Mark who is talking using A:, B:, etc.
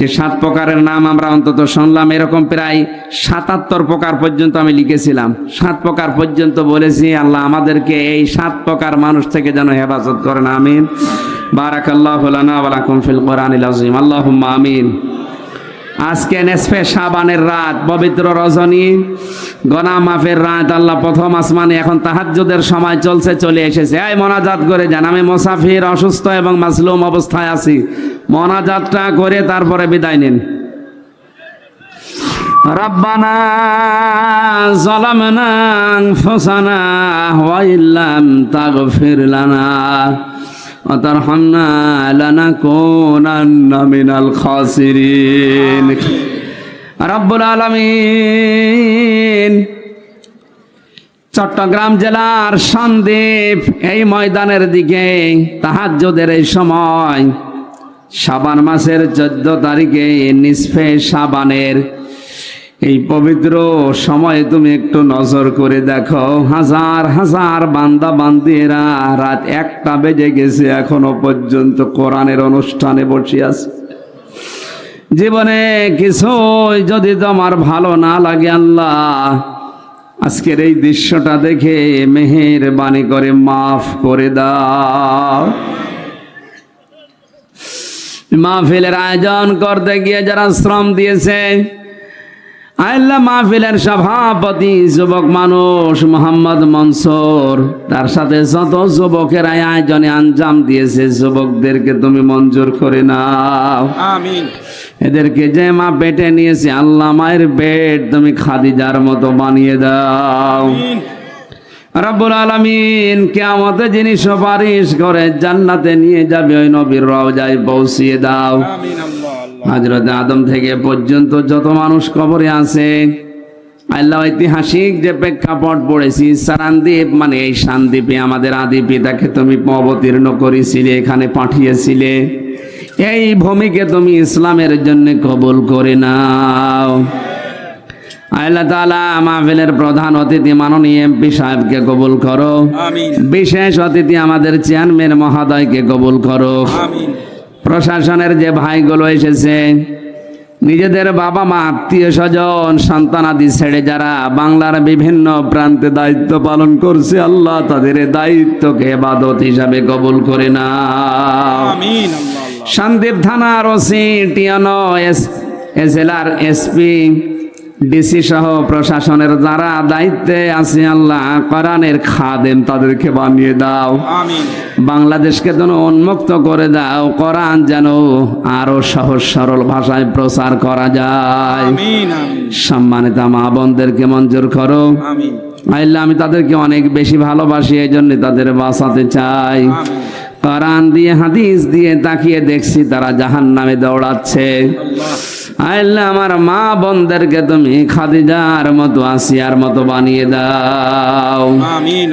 A: যে সাত প্রকারের নাম আমরা অন্তত শুনলাম, এরকম প্রায় সাতাত্তর প্রকার পর্যন্ত আমি লিখেছিলাম। সাত প্রকার পর্যন্ত বলেছি, আল্লাহ আমাদেরকে এই সাত প্রকার মানুষ থেকে যেন হেফাজত করেন, আমিন। বারাকাল্লাহ আল্লাহ ওয়া লাকুম ফিল আমিন। আজকে নেসফে সাবানের রাত পবিত্র রজনী গনা মাফের রাত আল্লাহ প্রথম আসমানে এখন তাহাজ্জুদের সময় চলছে চলে এসেছে এই মোনাজাত করে যান আমি মোসাফির অসুস্থ এবং মাসলুম অবস্থায় আছি মোনাজাতটা করে তারপরে বিদায় নিন ربنا ظلمنا أنفسنا وإن لم تغفر لنا وترحمنا لنكونن من الخاسرين رب العالمين চট্টগ্রাম জেলার সন্দ্বীপ এই ময়দানের দিকে তাহাজ্জুদের এই সময় সাবান মাসের চোদ্দ তারিখে নিসফে সাবানের এই পবিত্র সময়ে তুমি একটু নজর করে দেখো। হাজার হাজার বান্দা বান্দিরা রাত একটা বেজে গেছে, এখনও পর্যন্ত কোরআনের অনুষ্ঠানে বসে আছে। জীবনে কিছুই যদি তোমার ভালো না লাগে আল্লাহ, আজকের এই দৃশ্যটা দেখে মেহের বাণী করে মাফ করে দাও। মাহফিলের আয়োজন করতে গিয়ে যারা শ্রম দিয়েছে আল্লাহ মাহফিলের সভাপতি যুবক মানুষ মোহাম্মদ মনসুর। তার সাথে যত যুবকের আয়োজনে আঞ্জাম দিয়েছে যুবকদেরকে তুমি মঞ্জুর করে নাও।
B: আমিন।
A: এদেরকে যে মা পেটে নিয়েছে আল্লাহ মায়ের পেট তুমি খাদিজার মতো বানিয়ে দাও। রব্বুল আলামিন কেয়ামতে যিনি সুপারিশ করে জান্নাতে নিয়ে যাবে ওই নবীর রওজায় পৌঁছিয়ে দাও।
B: আমিন আল্লাহ।
A: হজরত আদম থেকে পর্যন্ত যত মানুষ কবরে আছে আল্লাহ ঐতিহাসিক যে প্রেক্ষাপট পড়েছি সারানদ্বীপ মানে এই সানদ্বীপে আমাদের আদি পিতাকে তুমি অবতীর্ণ করেছিলে এখানে পাঠিয়েছিলে। এই ভূমিকে তুমি ইসলামের জন্য কবুল করে নাও। আল্লাহ তাআলা মাহফিলের প্রধান অতিথি মাননীয় এমপি সাহেবকে কবুল করো। বিশেষ অতিথি আমাদের চেয়ারম্যান মহোদয়কে কবুল করো।
B: আমিন।
A: প্রশাসনের যে ভাইগুলো এসেছে নিজেদের বাবা মা আত্মীয় স্বজন সন্তানাদি ছেড়ে যারা বাংলার বিভিন্ন প্রান্তে দায়িত্ব পালন করছে আল্লাহ তাদের দায়িত্বকে এবাদত হিসাবে কবুল করে না সন্দীপ থানার OC টিয়ানো S S L R SP DC সহ প্রশাসনের যারা দায়িত্বে আছে আল্লাহ কোরআনের খাদেম তাদেরকে বানিয়ে দাও।
B: আমিন।
A: বাংলাদেশকে যেন উন্মুক্ত করে দাও কোরআন যেন আরও সহজ সরল ভাষায় প্রচার করা যায়।
B: আমিন আমিন।
A: সম্মানিত মা বোনদেরকে মঞ্জুর করো।
B: আমিন।
A: আল্লাহ আমি তাদেরকে অনেক বেশি ভালোবাসি এই জন্য তাদের বাঁচাতে চাই। কোরআন দিয়ে হাদিস দিয়ে তাকিয়ে দেখছি তারা জাহান নামে দৌড়াচ্ছে।
B: আল্লাহ।
A: আল্লাহ আমার মা বোনদেরকে তুমি খাদিজার মতো আসিয়ার মতো বানিয়ে দাও।
B: আমিন।